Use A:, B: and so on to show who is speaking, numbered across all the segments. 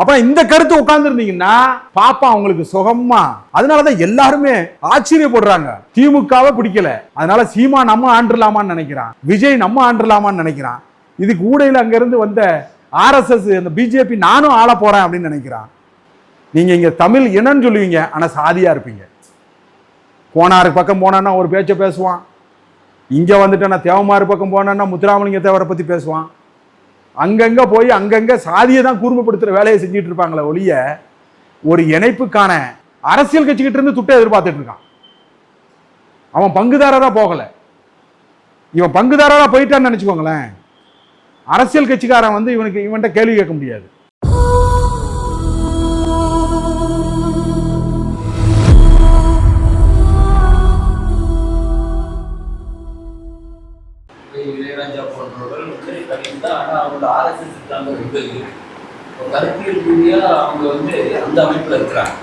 A: அப்ப இந்த கருத்து உட்கார்ந்துருந்தீங்கன்னா பாப்பா அவங்களுக்கு சுகமா அதனாலதான் எல்லாருமே ஆச்சரியப்படுறாங்க. திமுகவை பிடிக்கல. அதனால சீமா நம்ம ஆண்டுலாமான்னு நினைக்கிறான். விஜய் நம்ம ஆண்டுலாமான்னு நினைக்கிறான். இதுக்கு ஊடையில் அங்கிருந்து வந்த ஆர்எஸ்எஸ் அந்த பிஜேபி நானும் ஆள போறேன் அப்படின்னு நினைக்கிறான். நீங்க இங்க தமிழ் இனம்னு சொல்லுவீங்க. ஆனா சாதியா இருப்பீங்க. கோனாறு பக்கம் போனான்னா ஒரு பேச்சை பேசுவான். இங்க வந்துட்டேன்னா தேவமாறு பக்கம் போனான்னா முத்துராமலிங்க தேவரை பத்தி பேசுவான். அங்கங்கே போய் அங்கங்கே சாதியை தான் கூர்மைப்படுத்துகிற வேலையை செஞ்சுட்டு இருப்பாங்களே ஒழிய ஒரு இணைப்புக்கான அரசியல் கட்சிக்கிட்ட இருந்து துட்டை எதிர்பார்த்துட்டு இருக்கான். அவன் பங்குதாரராக போகலை. இவன் பங்குதாரராக போயிட்டான்னு நினச்சிக்கோங்களேன். அரசியல் கட்சிக்காரன் வந்து இவனுக்கு இவன்கிட்ட கேள்வி கேட்க முடியாது.
B: அவங்களோட ஆர்எஸ்எஸ் இருக்கு இப்போ கருத்தியல் ரீதியாக அவங்க வந்து அந்த அமைப்பில் இருக்கிறாங்க.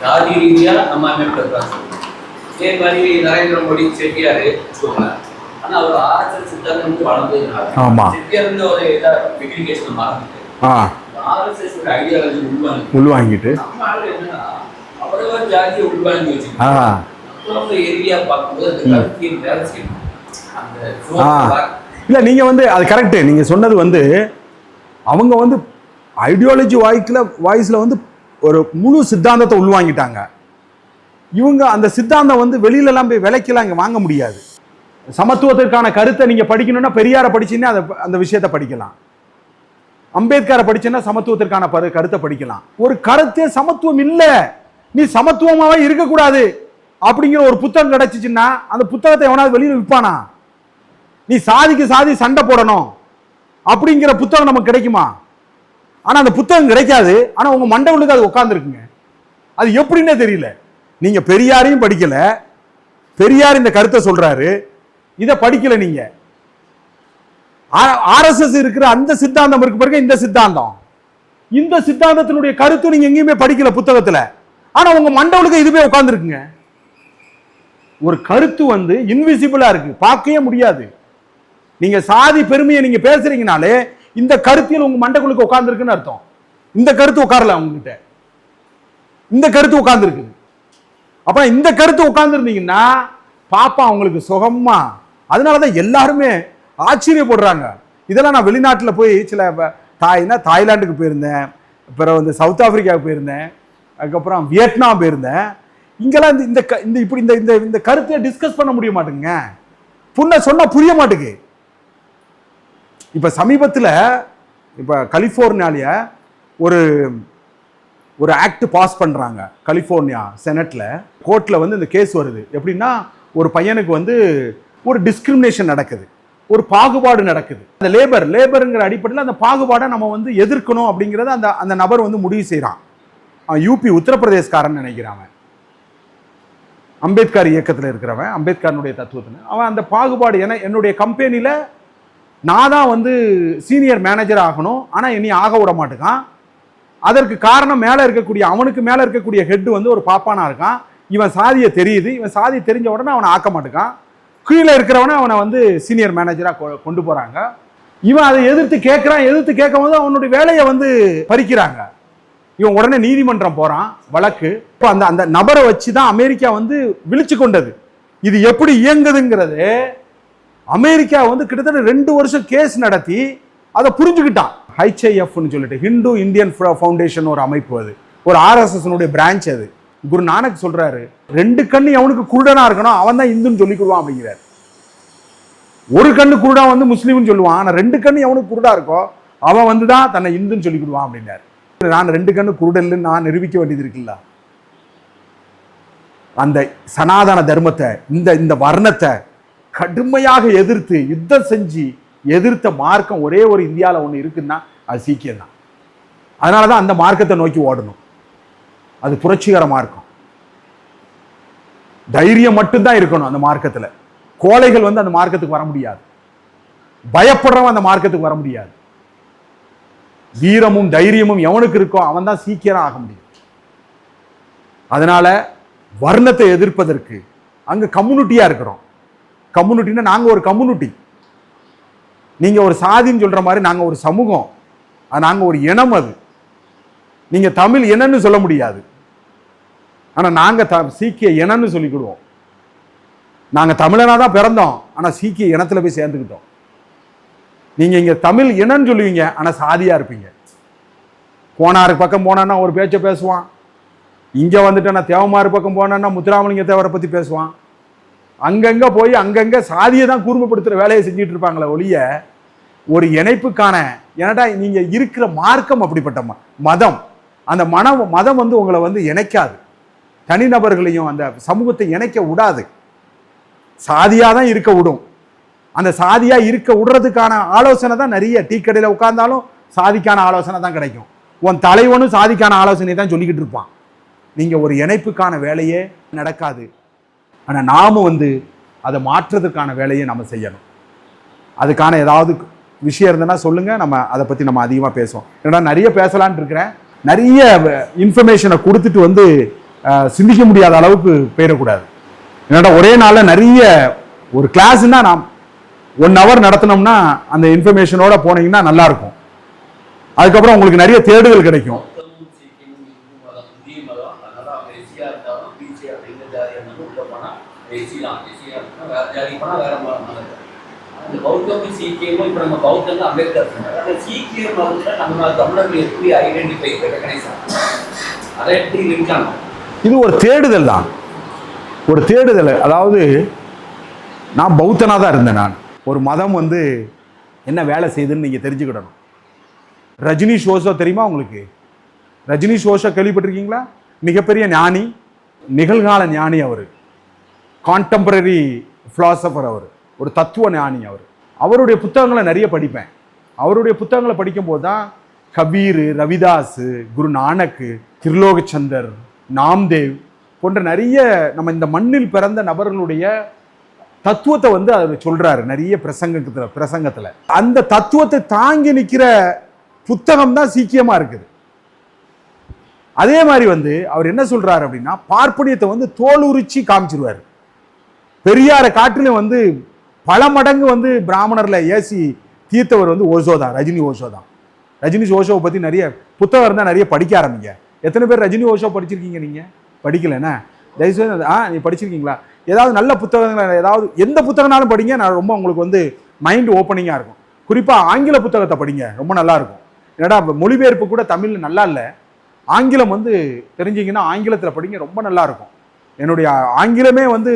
B: ஜாதி ரீதியாக நம்ம அமைப்பில் இருக்கிறாங்க இதே மாதிரி நரேந்திர மோடி செட்டியார் வச்சுக்கோங்களேன் ஆனால் அவர் ஆர்எஸ்எஸ் சித்தாந்தம் வந்து வளர்ந்ததுனால. செட்டியார் வந்து ஒரு இதாக வெரிஃபிகேஷன் மறந்துட்டு ஆர்எஸ்எஸ் ஐடியாலஜி உள்வாங்க
A: உள்வாங்கிட்டு
B: நம்ம ஆளு என்னன்னா அவரவா ஜாதியை உள்வாங்கி வச்சுக்கோங்க ஏரியா பார்க்கும்போது அந்த கருத்தியல் வேலை செய்யணும் அந்த
A: இல்லை நீங்கள் வந்து அது கரெக்டு நீங்கள் சொன்னது வந்து அவங்க வந்து ஐடியாலஜி வாய்ஸ்ல வாய்ஸ்ல வந்து ஒரு முழு சித்தாந்தத்தை உள்வாங்கிட்டாங்க. இவங்க அந்த சித்தாந்தம் வந்து வெளியிலலாம் போய் விலைக்கெல்லாம் இங்கே வாங்க முடியாது. சமத்துவத்திற்கான கருத்தை நீங்கள் படிக்கணும்னா பெரியாரை படிச்சீங்கன்னா அதை அந்த விஷயத்தை படிக்கலாம். அம்பேத்கரை படிச்சேன்னா சமத்துவத்திற்கான பரு கருத்தை படிக்கலாம். ஒரு கருத்தே சமத்துவம் இல்லை. நீ சமத்துவமாகவே இருக்கக்கூடாது. அப்படிங்கிற ஒரு புத்தகம் கிடச்சிச்சின்னா அந்த புத்தகத்தை எவனாவது வெளியில் விற்பானா நீ சாதிக்கு சாதி சண்டை போடணும் அப்படிங்கிற புத்தகம் நமக்கு கிடைக்குமா? ஆனால் அந்த புத்தகம் கிடைக்காது. ஆனால் உங்கள் மண்டபத்துக்கு அது உட்காந்துருக்குங்க அது எப்படின்னே தெரியல. நீங்கள் பெரியாரையும் படிக்கலை. பெரியார் இந்த கருத்தை சொல்கிறாரு இதை படிக்கலை நீங்கள் ஆர்எஸ்எஸ் இருக்கிற அந்த சித்தாந்தம் இருக்கு பிறகு இந்த சித்தாந்தம். இந்த சித்தாந்தத்தினுடைய கருத்து நீங்க எங்கேயுமே படிக்கல புத்தகத்துல. ஆனா உங்க மண்டபத்துக்கு இதுவே உட்கார்ந்துருக்குங்க. ஒரு கருத்து வந்து இன்விசிபிளா இருக்கு. பார்க்கவே முடியாது. நீங்க சாதி பெருமையை நீங்க பேசுறீங்கனாலே இந்த கருத்தியல் உங்க மண்டைக்குள்ளுக்கு உட்கார்ந்துருக்குன்னு அர்த்தம். இந்த கருத்து உட்காரல உங்ககிட்ட. இந்த கருத்து உட்கார்ந்துருக்கு அப்ப இந்த கருத்து உட்கார்ந்துருந்தீங்கன்னா பாப்பா அவங்களுக்கு சுகமா அதனாலதான் எல்லாருமே ஆச்சரியப்படுறாங்க. இதெல்லாம் நான் வெளிநாட்டில் போய் சில தாய்னா தாய்லாந்துக்கு போயிருந்தேன். அப்புறம் வந்து சவுத் ஆப்பிரிக்காவுக்கு போயிருந்தேன். அதுக்கப்புறம் வியட்நாம் போயிருந்தேன். இங்கெல்லாம் இந்த- இந்த க- இந்த இப்படி இந்த இந்த இந்த கருத்தை டிஸ்கஸ் பண்ண முடிய மாட்டேங்க புண்ணை சொன்னால் புரிய மாட்டேங்குது. இப்போ சமீபத்தில் இப்போ கலிஃபோர்னியாலய ஒரு ஒரு ஆக்ட் பாஸ் பண்ணுறாங்க கலிஃபோர்னியா செனட்டில் கோர்ட்டில் வந்து இந்த கேஸ் வருது. எப்படின்னா ஒரு பையனுக்கு வந்து ஒரு டிஸ்கிரிமினேஷன் நடக்குது. ஒரு பாகுபாடு நடக்குது. அந்த லேபர் லேபருங்கிற அடிப்படையில் அந்த பாகுபாடை நம்ம வந்து எதிர்க்கணும் அப்படிங்கிறத அந்த அந்த நபர் வந்து முடிவு செய்கிறான் அவன் யூபி உத்தரப்பிரதேஷ்காரன் நினைக்கிறான் அவன். அம்பேத்கர் இயக்கத்தில் இருக்கிறவன் அம்பேத்கரனுடைய தத்துவத்தில். அவன் அந்த பாகுபாடு என என்னுடைய கம்பெனியில் நான் தான் வந்து சீனியர் மேனேஜர் ஆகணும். ஆனால் என்னை ஆக விட மாட்டேங்கான். அதற்கு காரணம் மேலே இருக்கக்கூடிய அவனுக்கு மேலே இருக்கக்கூடிய ஹெட் வந்து ஒரு பாப்பானா இருக்கான். இவன் சாதியை தெரியுது. இவன் சாதி தெரிஞ்ச உடனே அவனை ஆக்க மாட்டேங்கான். கீழே இருக்கிறவனை அவனை வந்து சீனியர் மேனேஜராக கொண்டு போகிறாங்க இவன் அதை எதிர்த்து கேட்குறான் எதிர்த்து கேட்கும் போது அவனுடைய வேலையை வந்து பறிக்கிறாங்க. இவன் உடனே நீதிமன்றம் போகிறான் வழக்கு. இப்போ அந்த அந்த நபரை வச்சு தான் அமெரிக்கா வந்து விழிச்சு கொண்டது. இது எப்படி இயங்குதுங்கிறது அமெரிக்கா வந்து கிட்டத்தட்ட ரெண்டு வருஷம் கேஸ் நடத்தி அதை புரிஞ்சுக்கிட்டான். ஹைச்ஐஎஃப்னு சொல்லிட்டு ஹிந்து இந்தியன் ஃபவுண்டேஷன் ஒரு அமைப்பு அது. ஒரு ஆர்எஸ்எஸ்னுடைய பிரான்ச் அது. குரு நானக் சொல்றாரு ரெண்டு கண்ணு அவனுக்கு குருடனா இருக்கணும் அவன் தான் இந்துன்னு சொல்லிக்கிடுவான் அப்படிங்கிறார். ஒரு கண்ணு குருடா வந்து முஸ்லீம்னு சொல்லுவான் ஆனால் ரெண்டு கண்ணு எவனுக்கு குருடா இருக்கோ அவன் வந்து தான் தன்னை இந்துன்னு சொல்லிக்கிடுவான் அப்படின்னாரு நான் ரெண்டு கண்ணு குருடல்னு நான் நிரூபிக்க வேண்டியது இருக்குல்ல? அந்த சனாதன தர்மத்தை இந்த இந்த வர்ணத்தை கடுமையாக எதிர்த்து யுத்தம் செஞ்சு எதிர்த்த மார்க்கம் ஒரே ஒரு இந்தியாவில் ஒன்று இருக்குன்னா அது சீக்கியம் தான். அதனால தான் அந்த மார்க்கத்தை நோக்கி ஓடணும். அது புரட்சிகர மார்க்கம். தைரியம் மட்டும்தான் இருக்கணும் அந்த மார்க்கத்தில். கோழைகள் வந்து அந்த மார்க்கத்துக்கு வர முடியாது. பயப்படுறவன் அந்த மார்க்கத்துக்கு வர முடியாது. வீரமும் தைரியமும் எவனுக்கு இருக்கோ அவன் தான் சீக்கிரம் ஆக முடியும். அதனால வர்ணத்தை எதிர்ப்பதற்கு அங்க கம்யூனிட்டியா இருக்கிறோம். கம்யூனிட்டின்னா நாங்கள் ஒரு கம்யூனிட்டி. நீங்கள் ஒரு சாதின்னு சொல்கிற மாதிரி நாங்கள் ஒரு சமூகம். அது நாங்கள் ஒரு இனம் அது. நீங்கள் தமிழ் என்னன்னு சொல்ல முடியாது. ஆனால் நாங்கள் த சீக்கிய இனம்னு சொல்லிக்கிடுவோம். நாங்கள் தமிழனாக தான் பிறந்தோம். ஆனால் சீக்கிய இனத்தில் போய் சேர்ந்துக்கிட்டோம். நீங்கள் இங்கே தமிழ் இனன்னு சொல்லுவீங்க. ஆனால் சாதியாக இருப்பீங்க. கோனாறு பக்கம் போனான்னா ஒரு பேச்சை பேசுவான். இங்கே வந்துட்டேன்னா தேவமாறு பக்கம் போனான்னா முத்துராமலிங்க தேவரை பற்றி பேசுவான். அங்கங்கே போய் அங்கங்கே சாதியை தான் கூர்மைப்படுத்துகிற வேலையை செஞ்சுட்டு இருப்பாங்களே ஒழிய ஒரு இணைப்புக்கான ஏன்னாடா நீங்கள் இருக்கிற மார்க்கம் அப்படிப்பட்ட ம- மதம். அந்த மனம் மதம் வந்து உங்களை வந்து இணைக்காது. தனிநபர்களையும் அந்த சமூகத்தை இணைக்க விடாது. சாதியாக தான் இருக்க விடும். அந்த சாதியாக இருக்க விடுறதுக்கான ஆலோசனை தான் நிறைய. டீ கடையில் உட்காந்தாலும் சாதிக்கான ஆலோசனை தான் கிடைக்கும். உன் தலைவனும் சாதிக்கான ஆலோசனை தான் சொல்லிக்கிட்டு இருப்பான். நீங்கள் ஒரு இணைப்புக்கான வேலையே நடக்காது. ஆனால் நாம் வந்து அதை மாற்றுறதுக்கான வேலையை நம்ம செய்யணும். அதுக்கான ஏதாவது விஷயம் இருந்ததுன்னா சொல்லுங்கள் நம்ம அதை பற்றி நம்ம அதிகமாக பேசுவோம். ஏன்னா நிறைய பேசலான் இருக்கிறேன். நிறைய இன்ஃபர்மேஷனை கொடுத்துட்டு வந்து சிந்திக்க முடியாத அளவுக்கு போயிடக்கூடாது. என்னடா ஒரே நாளில் நிறைய ஒரு கிளாஸ்னா நாம் ஒன் ஹவர் நடத்தினோம்னா அந்த இன்ஃபர்மேஷனோட போனீங்கன்னா நல்லாயிருக்கும் அதுக்கப்புறம் உங்களுக்கு நிறைய தேடுதல் கிடைக்கும்
B: பௌத்தமும் சீக்கியமும் இந்து மதம் இந்திய மதம் அதனால அவங்க எஸ்சியா இருந்தாலும் பிசியா எந்த ஜாதியா இருந்தாலும் உள்ள போனா எஸ்சி தான் எஸ்சியா இருந்தா வேற ஜாதி வேற மதம் அந்த பௌத்தமும் சீக்கியமும் இப்போ நம்ம பௌத்தம் தான் அம்பேத்கர் சொன்னாரு. அந்த சீக்கிய மதத்தில் நம்ம தமிழர்கள் எப்படி ஐடென்டிஃபை ரெகனைஸ் அதை எப்படி இருக்காங்க?
A: இது ஒரு தேடுதல் தான். ஒரு தேடுதல். அதாவது நான் பௌத்தனாக தான் இருந்தேன் நான். ஒரு மதம் வந்து என்ன வேலை செய்யுதுன்னு நீங்கள் தெரிஞ்சுக்கிடணும். ரஜினி ஷோஷோ தெரியுமா உங்களுக்கு? ரஜினி ஷோஷோ கேள்விப்பட்டிருக்கீங்களா? மிகப்பெரிய ஞானி நிகழ்கால ஞானி அவர். கான்டெம்பரரி ஃபிலாசபர் அவர். ஒரு தத்துவ ஞானி அவர். அவருடைய புத்தகங்களை நிறைய படிப்பேன். அவருடைய புத்தகங்களை படிக்கும்போது தான் கபீர் ரவிதாஸ் குரு நானக்கு திருலோகச்சந்தர் நாம்தேவ் போன்ற நிறைய நம்ம இந்த மண்ணில் பிறந்த நபர்களுடைய தத்துவத்தை வந்து அவர் சொல்கிறாரு நிறைய பிரசங்கத்தில் பிரசங்கத்தில். அந்த தத்துவத்தை தாங்கி நிற்கிற புத்தகம் தான் சீக்கியமாக இருக்குது. அதே மாதிரி வந்து அவர் என்ன சொல்கிறார் அப்படின்னா பார்ப்பனியத்தை வந்து தோல் உரிச்சு காமிச்சிருவார். பெரியாரை காட்டிலும் வந்து பல மடங்கு வந்து பிராமணர்ல ஏசி தீர்த்தவர் வந்து ஓஷோ தான் ரஜினி ஓஷோ தான். ரஜினி ஓஷோவை பற்றி நிறைய புத்தகம் இருந்தால் நிறைய படிக்க ஆரம்பிங்க. எத்தனை பேர் ரஜினி ஓஷோ படிச்சிருக்கீங்க நீங்கள் படிக்கலண்ணா தயவுசெய்து ஆ நீ படிச்சிருக்கீங்களா? ஏதாவது நல்ல புத்தகங்கள் ஏதாவது எந்த புத்தகம்னாலும் படிங்க. நான் ரொம்ப உங்களுக்கு வந்து மைண்ட் ஓப்பனிங்காக இருக்கும். குறிப்பாக ஆங்கில புத்தகத்தை படிங்க. ரொம்ப நல்லா இருக்கும். என்னடா மொழிபெயர்ப்பு கூட தமிழ் நல்லா இல்லை. ஆங்கிலம் வந்து தெரிஞ்சிங்கன்னா ஆங்கிலத்தில் படிங்க. ரொம்ப நல்லாயிருக்கும் என்னுடைய ஆங்கிலமே வந்து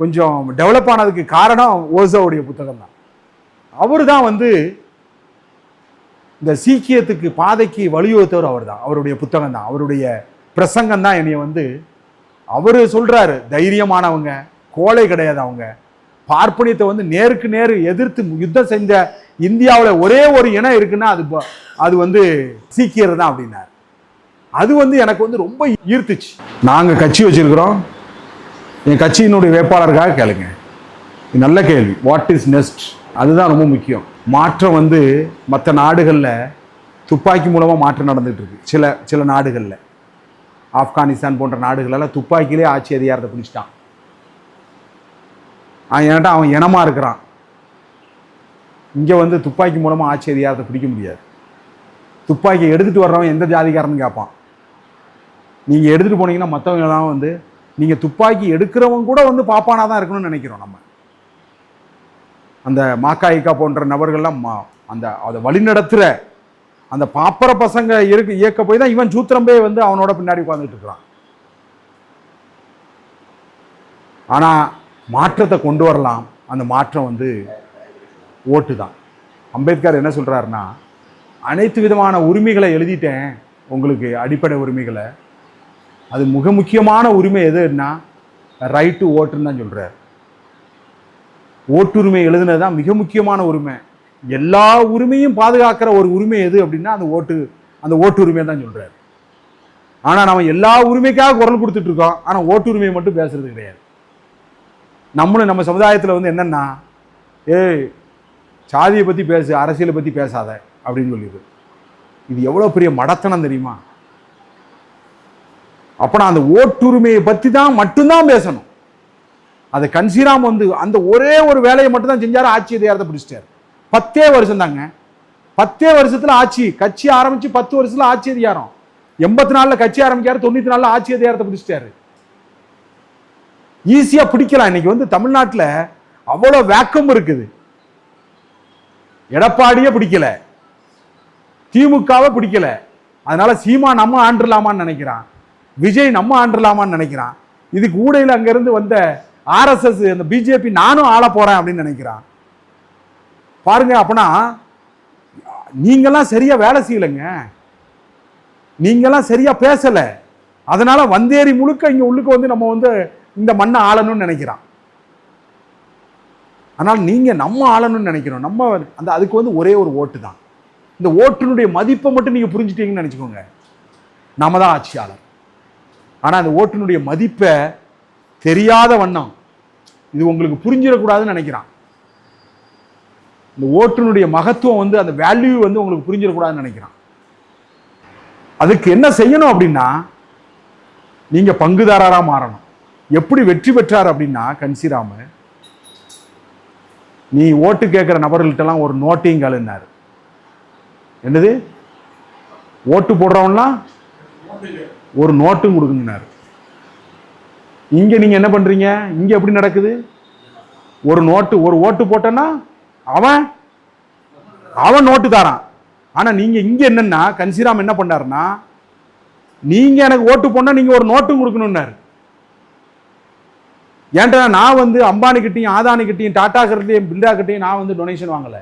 A: கொஞ்சம் டெவலப் ஆனதுக்கு காரணம் ஓசோவுடைய புத்தகம் தான். அவர் தான் வந்து இந்த சீக்கியத்துக்கு பாதைக்கு வலியுறுத்தவர் அவர் தான் அவருடைய புத்தகம் தான். அவருடைய பிரசங்கம் தான் என்னைய வந்து அவர் சொல்கிறாரு தைரியமானவங்க கோலை கிடையாது அவங்க பார்ப்பனியத்தை வந்து நேருக்கு நேர் எதிர்த்து யுத்தம் செஞ்ச இந்தியாவில் ஒரே ஒரு இனம் இருக்குன்னா அது அது வந்து சீக்கியர் தான் அப்படின்னார். அது வந்து எனக்கு வந்து ரொம்ப ஈர்த்துச்சு. நாங்கள் கட்சி வச்சிருக்கிறோம். என் கட்சியினுடைய வேட்பாளருக்காக கேளுங்க. நல்ல கேள்வி. வாட் இஸ் நெக்ஸ்ட் அதுதான் ரொம்ப முக்கியம். மாற்றம் வந்து மற்ற நாடுகளில் துப்பாக்கி மூலமாக மாற்றம் நடந்துகிட்டு இருக்கு சில சில நாடுகளில். ஆப்கானிஸ்தான் போன்ற நாடுகளெல்லாம் துப்பாக்கியிலே ஆட்சி அதிகாரத்தை பிடிச்சிட்டான். அவன் அவன் இனமாக இருக்கிறான். இங்கே வந்து துப்பாக்கி மூலமாக ஆட்சி அதிகாரத்தை பிடிக்க முடியாது. துப்பாக்கி எடுத்துகிட்டு வர்றவன் எந்த ஜாதிக்காரன்னு கேட்பான் நீங்கள் எடுத்துகிட்டு போனீங்கன்னா மற்றவங்களாம் வந்து நீங்கள் துப்பாக்கி எடுக்கிறவங்க கூட வந்து பாப்பானா தான் இருக்கணும்னு நினைக்கிறோம் நம்ம. அந்த மாக்காய்க்கா போன்ற நபர்கள்லாம் மா- அந்த அதை வழிநடத்துகிற அந்த பாப்பர பசங்க இருக்கு இயக்க போய் தான் இவன் சூத்திரம்பே வந்து அவனோட பின்னாடி உட்காந்துட்டு இருக்கிறான். ஆனால் மாற்றத்தை கொண்டு வரலாம் அந்த மாற்றம் வந்து ஓட்டு தான். அம்பேத்கர் என்ன சொல்றாருன்னா அனைத்து விதமான உரிமைகளை எழுதிட்டேன் உங்களுக்கு அடிப்படை உரிமைகளை அது மிக முக்கியமான உரிமை எதுன்னா ரைட்டு ஓட்டுன்னு தான் சொல்கிறார் ஓட்டுரிமை எழுதுனது தான் மிக முக்கியமான உரிமை. எல்லா உரிமையும் பாதுகாக்கிற ஒரு உரிமை எது அப்படின்னா அந்த ஓட்டு அந்த ஓட்டுரிமை தான் சொல்கிறார் ஆனால் நம்ம எல்லா உரிமைக்காக குரல் கொடுத்துட்ருக்கோம் ஆனால் ஓட்டுரிமையை மட்டும் பேசுறது கிடையாது. நம்மளும் நம்ம சமுதாயத்தில் வந்து என்னென்னா ஏய் சாதியை பற்றி பேசு அரசியலை பற்றி பேசாத அப்படின்னு சொல்லிடுது. இது எவ்வளோ பெரிய மடத்தனம் தெரியுமா? அப்போ நான் அந்த ஓட்டுரிமையை பற்றி தான் மட்டும்தான் பேசணும். அதை கன்சீராம் வந்து அந்த ஒரே ஒரு வேலையை மட்டும் தான் ஆட்சி அதிகாரத்தை பிடிச்சிட்டார். பத்தே வருஷம் தாங்க. பத்தே வருஷத்தில் ஆட்சி கட்சி ஆரம்பிச்சு பத்து வருஷத்துல ஆட்சி அதிகாரம். எண்பத்தி நாலில் கட்சி ஆரம்பிக்காரு தொண்ணூத்தி நாலில் ஆட்சி அதிகாரத்தை பிடிச்சிட்டாரு. ஈஸியாக பிடிக்கலாம். இன்னைக்கு வந்து தமிழ்நாட்டில் அவ்வளோ வேக்கம் இருக்குது. எடப்பாடியே பிடிக்கல. திமுகவை பிடிக்கல. அதனால சீமா நம்ம ஆண்டுலாமான்னு நினைக்கிறான். விஜய் நம்ம ஆண்டுலாமான்னு நினைக்கிறான். இதுக்கு ஊடையில் அங்கேருந்து வந்த ஆர்எஸ்எஸ் அந்த பிஜேபி நானும் ஆள போகிறேன் அப்படின்னு நினைக்கிறான். பாருங்க அப்பனா நீங்களாம் சரியாக வேலை செய்யலைங்க. நீங்கெல்லாம் சரியாக பேசலை. அதனால் வந்தேரி முழுக்க இங்கே உள்ளுக்கு வந்து நம்ம வந்து இந்த மண்ணை ஆளணும்னு நினைக்கிறான். ஆனால் நீங்கள் நம்ம ஆளணும்னு நினைக்கிறோம் நம்ம அந்த அதுக்கு வந்து ஒரே ஒரு ஓட்டு தான். இந்த ஓட்டினுடைய மதிப்பை மட்டும் நீங்கள் புரிஞ்சுட்டீங்கன்னு நினச்சிக்கோங்க. நம்ம தான் ஆட்சியாளர். ஆனா அந்த ஓட்டினுடைய மதிப்பை தெரியாத வண்ணம். இது உங்களுக்கு புரிஞ்சிடக்கூடாதுன்னு நினைக்கிறான். இந்த ஓட்டுனுடைய மகத்துவம் வந்து அந்த வேல்யூ வந்து உங்களுக்கு புரிஞ்சிடக்கூடாதுன்னு நினைக்கிறான். அதுக்கு என்ன செய்யணும் அப்படின்னா நீங்க பங்குதாரரா மாறணும். எப்படி வெற்றி பெற்றார் அப்படின்னா கன்சிராம நீ ஓட்டு கேட்குற நபர்கள்ட்டெல்லாம் ஒரு நோட்டையும் கழுனாரு என்னது? ஓட்டு போடுறவன்லாம்? ஒரு நோட்டும் கொடுக்குங்கனாரு இங்கே நீங்கள் என்ன பண்ணுறீங்க இங்கே எப்படி நடக்குது? ஒரு நோட்டு ஒரு ஓட்டு போட்டேன்னா அவன் அவன் நோட்டு தாரான். ஆனால் நீங்கள் இங்கே என்னன்னா கன்சிராம் என்ன பண்ணாருன்னா நீங்கள் எனக்கு ஓட்டு போனால் நீங்கள் ஒரு நோட்டும் கொடுக்கணுன்னாரு ஏன்டா நான் வந்து அம்பானிக்கிட்டையும் ஆதானிக்கிட்டையும் டாடா கிட்டையும் பிர்லா கிட்டையும் நான் வந்து டொனேஷன் வாங்கலை.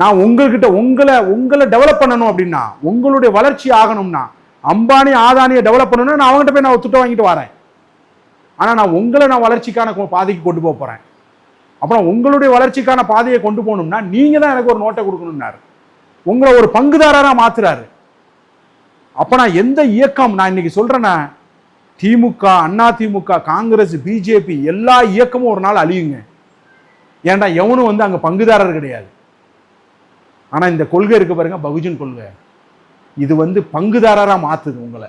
A: நான் உங்கள்கிட்ட உங்களை உங்களை டெவலப் பண்ணணும் அப்படின்னா உங்களுடைய வளர்ச்சி ஆகணும்னா அம்பானி ஆதானியை டெவலப் பண்ணணும்னா நான் அவங்ககிட்ட போய் நான் துட்டை வாங்கிட்டு வரேன். ஆனால் நான் உங்களை நான் வளர்ச்சிக்கான பாதைக்கு கொண்டு போக போகிறேன் அப்புறம் உங்களுடைய வளர்ச்சிக்கான பாதையை கொண்டு போகணும்னா நீங்கள் தான் எனக்கு ஒரு நோட்டை கொடுக்கணும்னாரு. உங்களை ஒரு பங்குதாரராக மாத்துறாரு. அப்போ நான் எந்த இயக்கம் நான் இன்னைக்கு சொல்கிறேன்னா திமுக அண்ணா திமுக காங்கிரஸ் பிஜேபி எல்லா இயக்கமும் ஒரு நாள் அழியுங்க. ஏன்டா எவனும் வந்து அங்கே பங்குதாரர் கிடையாது. ஆனால் இந்த கொள்கை இருக்கு பாருங்க பகுஜன் கொள்கை. இது வந்து பங்குதாரரா மாத்துது உங்களை.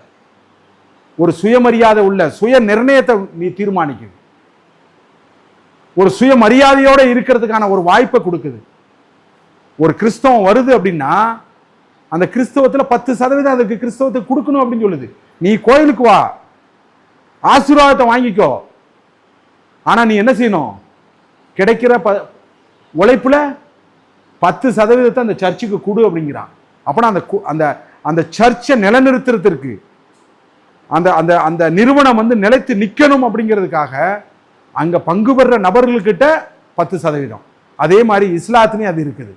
A: ஒரு சுயமரியாதை உள்ள சுய நிர்ணயத்தை நீ தீர்மானிக்குது. ஒரு சுயமரியாதையோட இருக்கிறதுக்கான ஒரு வாய்ப்பை கொடுக்குது. ஒரு கிறிஸ்தவம் வருது அப்படின்னா அந்த கிறிஸ்தவத்துல பத்து சதவீதம் அதுக்கு கிறிஸ்தவத்துக்கு கொடுக்கணும் அப்படின்னு சொல்லுது. நீ கோயிலுக்கு வா. ஆசீர்வாதத்தை வாங்கிக்கோ. ஆனா நீ என்ன செய்யணும்? கிடைக்கிற ப உழைப்புல பத்து சதவீதத்தை அந்த சர்ச்சுக்கு கொடு அப்படிங்கிறான். அப்பனா அந்த அந்த அந்த சர்ச்சை நிலைநிறுத்துறதுக்கு அந்த அந்த அந்த நிறுவனம் வந்து நிலைத்து நிற்கணும் அப்படிங்கிறதுக்காக அங்கே பங்கு பெற நபர்கள்கிட்ட பத்து சதவீதம். அதே மாதிரி இஸ்லாத்துலேயும் அது இருக்குது.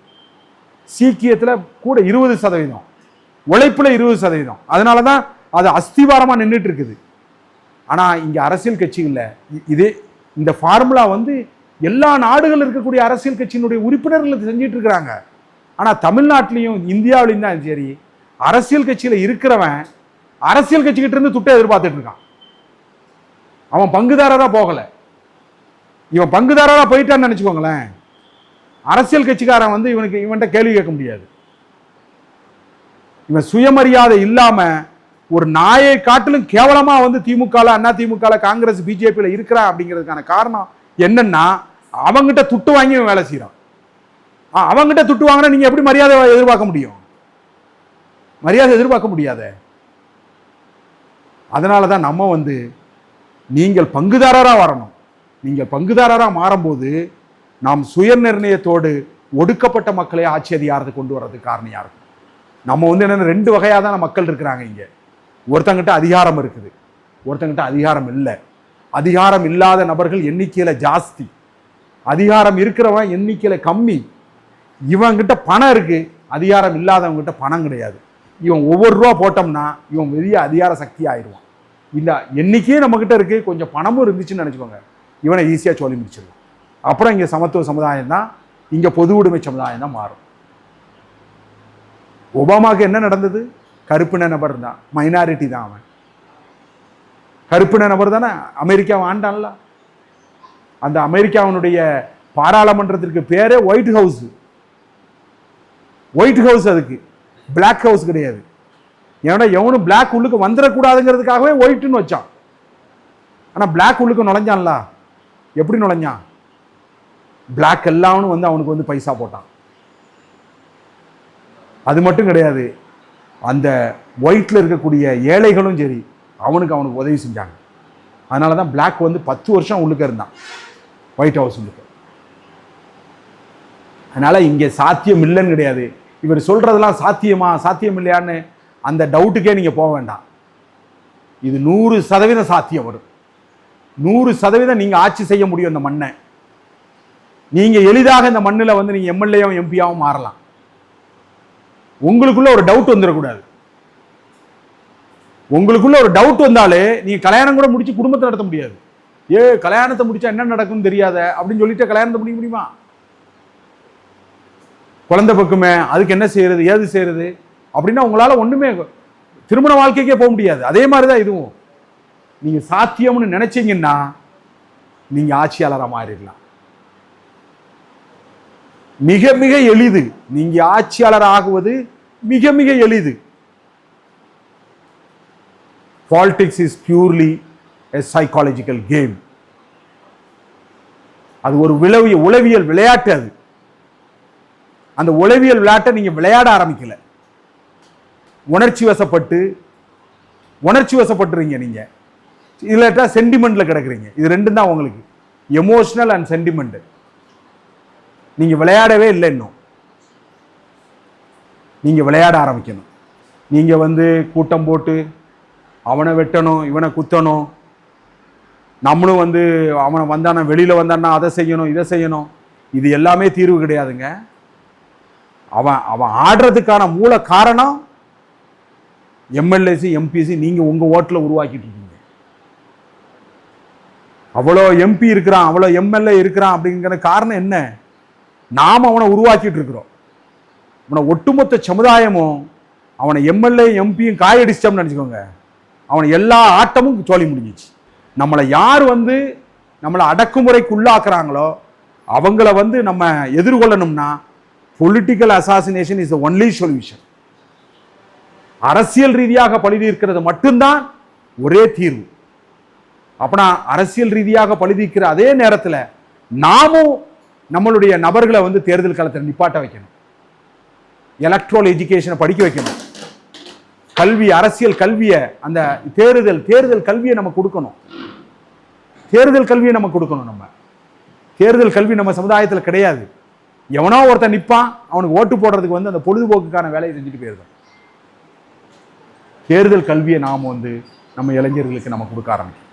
A: சீக்கியத்தில் கூட இருபது சதவீதம். உழைப்பில் இருபது சதவீதம். அதனால தான் அது அஸ்திவாரமாக நின்றுட்டு இருக்குது ஆனால் இங்கே அரசியல் கட்சிகளில் இது இதே இந்த ஃபார்முலா வந்து எல்லா நாடுகளில் இருக்கக்கூடிய அரசியல் கட்சியினுடைய உறுப்பினர்களுக்கு செஞ்சிட்டு இருக்கிறாங்க ஆனால் தமிழ்நாட்டிலையும் இந்தியாவிலையும் தான் சரி. அரசியல் கட்சியில இருக்கிறவன் அரசியல் கட்சிக்கிட்ட இருந்து துட்டை எதிர்பார்த்துட்டு இருக்கான். அவன் பங்குதாரரா போகல. இவன் பங்குதாரரா போயிட்டான்னு நினைச்சுக்கோங்களேன். அரசியல் கட்சிக்காரன் வந்து இவனுக்கு இவன்கிட்ட கேள்வி கேட்க முடியாது. இவன் சுயமரியாதை இல்லாம ஒரு நாயை காட்டிலும் கேவலமா வந்து திமுகவில் அண்ணா திமுகவில் காங்கிரஸ் பிஜேபியில இருக்கிறான் அப்படிங்கிறதுக்கான காரணம் என்னன்னா அவங்ககிட்ட துட்டு வாங்கி இவன் வேலை செய்யறான் அவங்ககிட்ட துட்டு வாங்கினா நீங்க எப்படி மரியாதை எதிர்பார்க்க முடியும்? மரியாதை எதிர்பார்க்க முடியாத. அதனால தான் நம்ம வந்து நீங்கள் பங்குதாரராக வரணும். நீங்கள் பங்குதாரராக மாறும்போது நாம் சுய நிர்ணயத்தோடு ஒடுக்கப்பட்ட மக்களை ஆட்சி அதிகாரத்தை கொண்டு வர்றதுக்கு காரணியாக இருக்கும். நம்ம வந்து என்னென்னா ரெண்டு வகையாக தான் மக்கள் இருக்கிறாங்க இங்கே. ஒருத்தங்கிட்ட அதிகாரம் இருக்குது. ஒருத்தங்கிட்ட அதிகாரம் இல்லை. அதிகாரம் இல்லாத நபர்கள் எண்ணிக்கையில் ஜாஸ்தி. அதிகாரம் இருக்கிறவன் எண்ணிக்கையில் கம்மி. இவங்கிட்ட பணம் இருக்குது அதிகாரம் இல்லாதவங்ககிட்ட பணம் கிடையாது. இவன் ஒவ்வொரு ரூபா போட்டோம்னா இவன் பெரிய அதிகார சக்தி ஆயிடுவான். இல்லை என்றைக்கே நம்மக்கிட்ட இருக்கு கொஞ்சம் பணமும் இருந்துச்சுன்னு நினச்சிக்கோங்க. இவனை ஈஸியாக சொல்லி முடிச்சிடலாம் அப்புறம் இங்கே சமத்துவ சமுதாயம் தான் இங்கே பொது உடைமை சமுதாயம் தான் மாறும். ஒபாமாவுக்கு என்ன நடந்தது? கருப்பின நபர் தான் மைனாரிட்டி தான் அவன். கருப்பின நபர் தானே? அமெரிக்கா ஆண்டான்ல. அந்த அமெரிக்காவினுடைய பாராளுமன்றத்திற்கு பேரே ஒயிட் ஹவுஸ் ஒயிட் ஹவுஸ் அதுக்கு. பிளாக் ஹவுஸ் கிடையாது. ஏன்னா எவனும் பிளாக் உள்ளுக்கு வந்துடக்கூடாதுங்கிறதுக்காகவே ஒயிட்னு வச்சான். ஆனால் பிளாக் உள்ளுக்கு நுழைஞ்சான்ல? எப்படி நுழைஞ்சான்? பிளாக் எல்லாவனும் வந்து அவனுக்கு வந்து பைசா போட்டான். அது மட்டும் கிடையாது. அந்த ஒயிட்டில் இருக்கக்கூடிய ஏழைகளும் சரி அவனுக்கு அவனுக்கு உதவி செஞ்சாங்க. அதனால தான் பிளாக் வந்து பத்து வருஷம் உள்ளுக்க இருந்தான். ஒயிட் ஹவுஸ் உள்ளுக்கு. அதனால் இங்கே சாத்தியம் இல்லைன்னு கிடையாது. இவர் சொல்கிறதெல்லாம் சாத்தியமா சாத்தியம் இல்லையான்னு அந்த டவுட்டுக்கே நீங்க போக வேண்டாம். இது நூறு சதவீதம் சாத்தியம் வரும். நூறு சதவீதம் நீங்க ஆட்சி செய்ய முடியும் இந்த மண்ணை. நீங்க எளிதாக இந்த மண்ணில் வந்து நீங்க எம்எல்ஏவும் எம்பியாவும் மாறலாம். உங்களுக்குள்ள ஒரு டவுட் வந்துடக்கூடாது. உங்களுக்குள்ள ஒரு டவுட் வந்தாலே நீங்க கல்யாணம் கூட முடிச்சு குடும்பத்தை நடத்த முடியாது. ஏ கல்யாணத்தை முடிச்சா என்ன நடக்கும்னு தெரியாத அப்படின்னு சொல்லிட்டு கல்யாணத்தை முடிக்க முடியுமா? குழந்தை பக்குமே அதுக்கு என்ன செய்யறது ஏது செய்யறது? அப்படின்னா உங்களால் ஒன்றுமே திருமண வாழ்க்கைக்கே போக முடியாது. அதே மாதிரி தான் இதுவும். நீங்கள் சாத்தியம்னு நினச்சிங்கன்னா நீங்கள் ஆட்சியாளராக மாறிடலாம். மிக மிக எளிது. நீங்கள் ஆட்சியாளர் ஆகுவது மிக மிக எளிது. Politics is purely a psychological game அது ஒரு விளவிய உளவியல் விளையாட்டு அது. அந்த உளவியல் விளையாட்டை நீங்கள் விளையாட ஆரம்பிக்கல. உணர்ச்சி வசப்பட்டு உணர்ச்சி வசப்பட்டுறீங்க நீங்கள் இல்லாட்டா சென்டிமெண்ட்டில் கிடக்குறீங்க. இது ரெண்டும் தான் உங்களுக்கு. எமோஷனல் அண்ட் சென்டிமெண்ட் நீங்கள் விளையாடவே இல்லை இன்னும். நீங்கள் விளையாட ஆரம்பிக்கணும். நீங்கள் வந்து கூட்டம் போட்டு அவனை வெட்டணும் இவனை குத்தணும். நம்மளும் வந்து அவனை வந்தானா வெளியில் வந்தானா அதை செய்யணும் இதை செய்யணும். இது எல்லாமே தீர்வு கிடையாதுங்க. அவன் அவன் ஆடுறதுக்கான மூல காரணம் எம்எல்ஏசி எம்பிசி நீங்கள் உங்கள் ஓட்டில் உருவாக்கிட்டு இருக்கீங்க. அவ்வளோ எம்பி இருக்கிறான் அவ்வளோ எம்எல்ஏ இருக்கிறான் அப்படிங்கிற காரணம் என்ன? நாம் அவனை உருவாக்கிட்டு இருக்கிறோம். அவனை ஒட்டுமொத்த சமுதாயமும் அவனை எம்எல்ஏ எம்பியும் காயடிச்சிட்டோம்னு நினச்சிக்கோங்க. அவனை எல்லா ஆட்டமும் சோழி முடிஞ்சிச்சு. நம்மளை யார் வந்து நம்மளை அடக்குமுறைக்கு உள்ளாக்குறாங்களோ அவங்கள வந்து நம்ம எதிர்கொள்ளணும்னா political assassination is only solution அரசியல் ரீதியாக பழி தீர்க்கிறது மட்டும்தான் ஒரே தீர்வு. அப்பனா அரசியல் ரீதியாக பழி தீர்க்கிற அதே நேரத்தில் நாமும் நம்மளுடைய நபர்களை வந்து தேர்தல் காலத்தில் நிப்பாட்ட வைக்கணும். எலக்ட்ரோல் எஜுகேஷனை படிக்க வைக்கணும். கல்வி அரசியல் கல்வியை அந்த தேர்தல் தேர்தல் கல்வியை நம்ம கொடுக்கணும். தேர்தல் கல்வியை நம்ம கொடுக்கணும் நம்ம. தேர்தல் கல்வி நம்ம சமுதாயத்தில் கிடையாது. எவனோ ஒருத்தன் நிற்பான் அவனுக்கு ஓட்டு போடுறதுக்கு வந்து அந்த பொழுதுபோக்குக்கான வேலையை செஞ்சுட்டு போயிருக்கான். தேர்தல் கல்வியை நாம் வந்து நம்ம இளைஞர்களுக்கு நம்ம கொடுக்க ஆரம்பிக்கும்